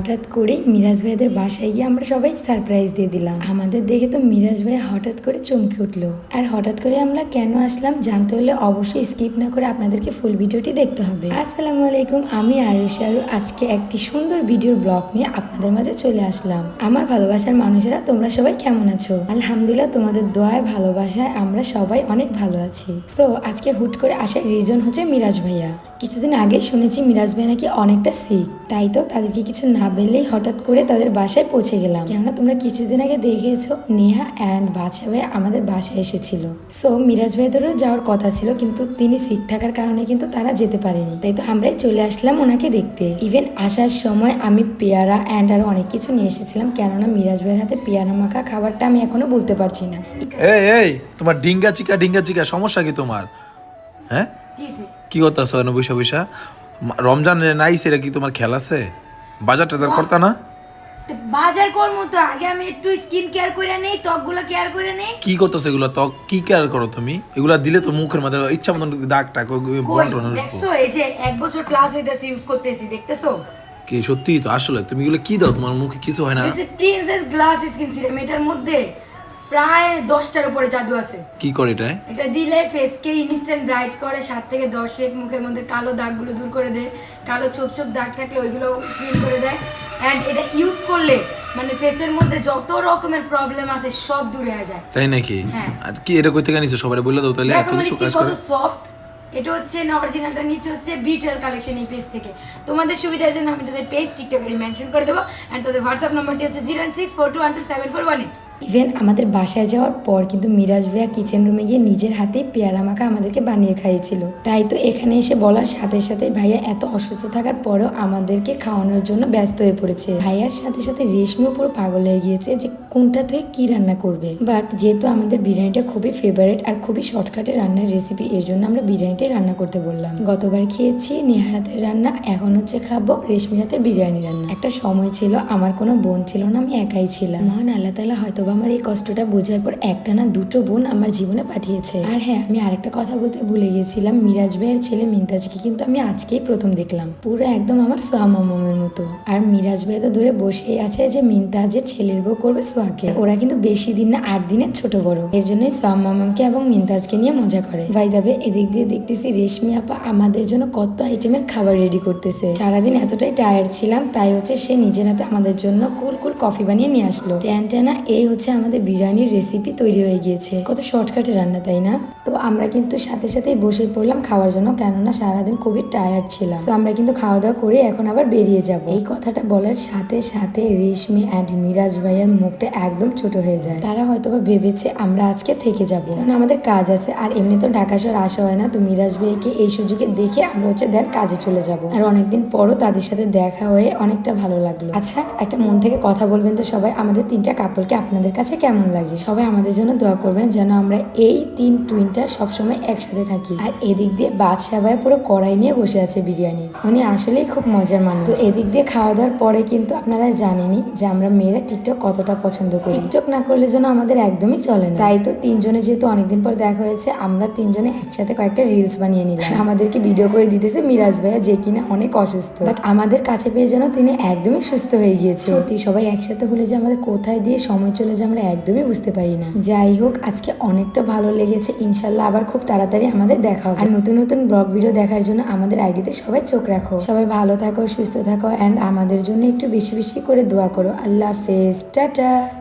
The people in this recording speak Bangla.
হঠাৎ করে মিরাজ ভাইদের বাসায় গিয়ে আমরা সবাই সারপ্রাইজ দিয়ে দিলাম। আমাদের দেখে তো মিরাজ ভাই হঠাৎ করে চমকে উঠল। আর হঠাৎ করে আমরা কেন আসলাম জানতে হলে অবশ্যই স্কিপ না করে আপনাদেরকে ফুল ভিডিওটি দেখতে হবে। আসসালামু আলাইকুম, আমি আরুষি আরু। আজকে একটি সুন্দর ভিডিওর ব্লগ নিয়ে আপনাদের মাঝে চলে আসলাম। আমার ভালোবাসার মানুষেরা, তোমরা সবাই কেমন আছো? আলহামদুলিল্লাহ, তোমাদের দোয়ায়, ভালোবাসায় আমরা সবাই অনেক ভালো আছি। তো আজকে হুট করে আসার রিজন হচ্ছে মিরাজ ভাইয়া। কিছুদিন আগে শুনেছি মিরাজ ভাই নাকি অনেকটা সিক তাই তো তাদেরকে কিছু না বললেই হঠাৎ করে তাদের বাসায় পৌঁছে গেলাম। কেননা তোমরা কিছুদিন আগে দেখেছ নেহা অ্যান্ড বাদশা ভাই আমাদের বাসায় এসেছিল। সো মিরাজ ভাইদেরও যাওয়ার কথা ছিল কিন্তু তিনি সিক থাকার কারণে কিন্তু তারা যেতে পারেনি। তাই তো আমরাই চলে আসলাম ওনাকে দেখতে। ইভেন আসার সময় আমি পেয়ারা অ্যান্ড আরও অনেক কিছু নিয়ে এসেছিলাম কেননা মিরাজ ভাইয়ের হাতে পেয়ারা মাখা খাবারটা আমি এখনও বলতে পারছি না। এই এই তোমার ডিঙ্গা চিকা ডিঙ্গা চিকা সমস্যা কি তোমার? হ্যাঁ? কি করতেছ এনে বৈশা বৈশা রমজান নাই সেটা কি তোমার খেয়াল আছে? বাজার টাজার করতা না? বাজার করব তো আগে আমি একটু স্কিন কেয়ার করে নেই ত্বকগুলো কেয়ার করে নেই। কি করতেছ এগুলো? ত্বক কি কেয়ার করো তুমি? এগুলো দিলে তো মুখের মধ্যে ইচ্ছা মতন দাগ টাক কই বন্টন দেখছ এই যে এক বছর ক্লাস হইতাছি ইউজ করতেছি দেখতেছো? কি সত্যি তো আসলে তুমি এগুলো কি দাও? তোমার মুখে কিছু হয় না। এই যে প্রিন্সেস গ্লাস স্কিন সিরাম এটার মধ্যে প্রায় দশটার উপরে জাদু আছে। কি করে এটা এটা দিলে ফেসকে ইনস্ট্যান্ট ব্রাইট করে সাত থেকে দশ শেপ মুখের মধ্যে কালো দাগগুলো দূর করে দেয়। কালো ছোপ ছোপ দাগ থাকলে ওইগুলো ক্লিন করে দেয়। অ্যান্ড এটা ইউজ করলে মানে ফেসের মধ্যে যত রকমের প্রবলেম আছে সব দূরে হয়ে যায়। তাই নাকি? হ্যাঁ। আর কি এটা কই থেকে নিছো সবাই বলে দাও তাহলে এত মানে কিছু কাজ কত সফট এটা হচ্ছে না অরিজিনালটা নিচে হচ্ছে বিটেল কালেকশন এই পেজ থেকে। তোমাদের সুবিধার জন্য আমি তাদের পেজ টিকটকে মেনশন করে দেবো। অ্যান্ড তাদের হোয়াটসঅ্যাপ নাম্বারটি হচ্ছে zero six four two seven four one even আমাদের বাসায় যাওয়ার পর কিন্তু মিরাজ ভাইয়া কিচেন রুমে গিয়ে নিজের হাতে পেয়ারা মাখা আমাদেরকে বানিয়ে খাইয়েছিল। তাই তো এখানে এসে বলার সাথে সাথে ভাইয়া এত অসুস্থ থাকার পরেও আমাদেরকে খাওয়ানোর জন্য ব্যস্ত হয়ে পড়েছে। ভাইয়ার সাথে সাথে রেশমিও পুরো পাগল হয়ে গিয়েছে যে কোনটা থেকে কি রান্না করবে। বাট যেহেতু আমাদের বিরিয়ানিটা খুবই ফেভারিট আর খুবই শর্টকাটে রান্নার রেসিপি এর জন্য আমরা বিরিয়ানিটাই রান্না করতে বললাম। গতবার খেয়েছি নেহার হাতের রান্না, এখন হচ্ছে খাব রেশমির হাতের বিরিয়ানি রান্না। একটা সময় ছিল, আমার কোনো বোন ছিল না, আমি একাই ছিলাম। মহান আল্লাহ তালা হয়তো বা আমার এই কষ্টটা বোঝার পর একটা না দুটো বোন আমার জীবনে পাঠিয়েছে। আর হ্যাঁ আমি আরেকটা কথা বলতে ভুলে গেছিলাম। মিরাজ ভাইয়ের ছেলে মিন্তাজকে কিন্তু আমি আজকেই প্রথম দেখলাম। পুরো একদম আমার সোয়ামামের মতো। আর মিরাজ ভাই তো ধরে বসেই আছে যে মিন্তাজের ছেলের বউ করবে সোয়াকে। ওরা কিন্তু বেশি দিন না, আট দিনের ছোট বড়। এর জন্যই সোয়ামামকে এবং মিন্তাজকে নিয়ে মজা করে। ভাই দাবে, এদিক দিয়ে দেখতেছি রেশমি আপা আমাদের জন্য কত আইটেমের খাবার রেডি করতেছে। সারাদিন এতটাই টায়ার্ড ছিলাম, তাই হচ্ছে সে নিজের হাতে আমাদের জন্য কুল কুল কফি বানিয়ে নিয়ে আসলো। ট্যানটানা এই হচ্ছে আমাদের বিরিয়ানির রেসিপি তৈরি হয়ে গিয়েছে। কত শর্টকাটে রান্না, তাই না? তো আমরা কিন্তু সাথে সাথেই বসে পড়লাম খাওয়ার জন্য, কেননা সারাদিন খুবই টায়ার্ড ছিলাম। তো আমরা কিন্তু খাওয়া দাওয়া করে এখন আবার বেরিয়ে যাব। এই কথাটা বলার সাথে সাথে রেশমি অ্যান্ড মিরাজ ভাইয়ের মুখটা একদম ছোট হয়ে যায়। তারা হয়তোবা ভেবেছে আমরা আজকে থেকে যাব। কারণ আমাদের কাজ আছে, আর এমনি তো ঢাকা শহর আসা হয় না, তো মিরাজ ভাইকে এই সুযোগে দেখে আমরা হচ্ছে দেন কাজে চলে যাব। আর অনেকদিন পরও তাদের সাথে দেখা হয়ে অনেকটা ভালো লাগল। আচ্ছা একটা মন থেকে কথা বলবেন তো সবাই, আমাদের তিনটা কাপড়কে আপনাদের কাছে কেমন লাগে? সবাই আমাদের জন্য দোয়া করবেন যেন আমরা এই তিন টুইনটা সবসময় একসাথে থাকি। আর এদিক দিয়ে বাদশাহ ভাই পুরো কড়াই নিয়ে বসে আছে বিরিয়ানির উনি আসলেই খুব মজার মানুষ। তো এদিক দিয়ে খাওয়া দাওয়ার পরে কিন্তু আপনারা জানেনই যে আমরা মেয়েরা টিকটক কতটা পছন্দ করি। টিকটক না করলে যেন আমাদের একদমই চলে না। তাই তো তিনজনে যেহেতু অনেকদিন পর দেখা হয়েছে, আমরা তিনজনে একসাথে কয়েকটা রিলস বানিয়ে নিলাম। আমাদেরকে ভিডিও করে দিতেছে মিরাজ ভাইয়া যে কিনা অনেক অসুস্থ। বাট আমাদের কাছে পেয়ে যেন তিনি একদমই সুস্থ হয়ে গিয়েছে। সবাই একসাথে হলে যে আমাদের কোথায় দিয়ে সময় চলে আমরা একদমই বুঝতে পারি না। যাই হোক, আজকে অনেকটা ভালো লেগেছে। ইনশাল্লাহ আবার খুব তাড়াতাড়ি আমাদের দেখা হবে। আর নতুন নতুন ব্লগ ভিডিও দেখার জন্য আমাদের আইডিতে সবাই চোখ রাখো। সবাই ভালো থাকো, সুস্থ থাকো অ্যান্ড আমাদের জন্য একটু বেশি বেশি করে দোয়া করো। আল্লাহ হাফেজ। টাটা।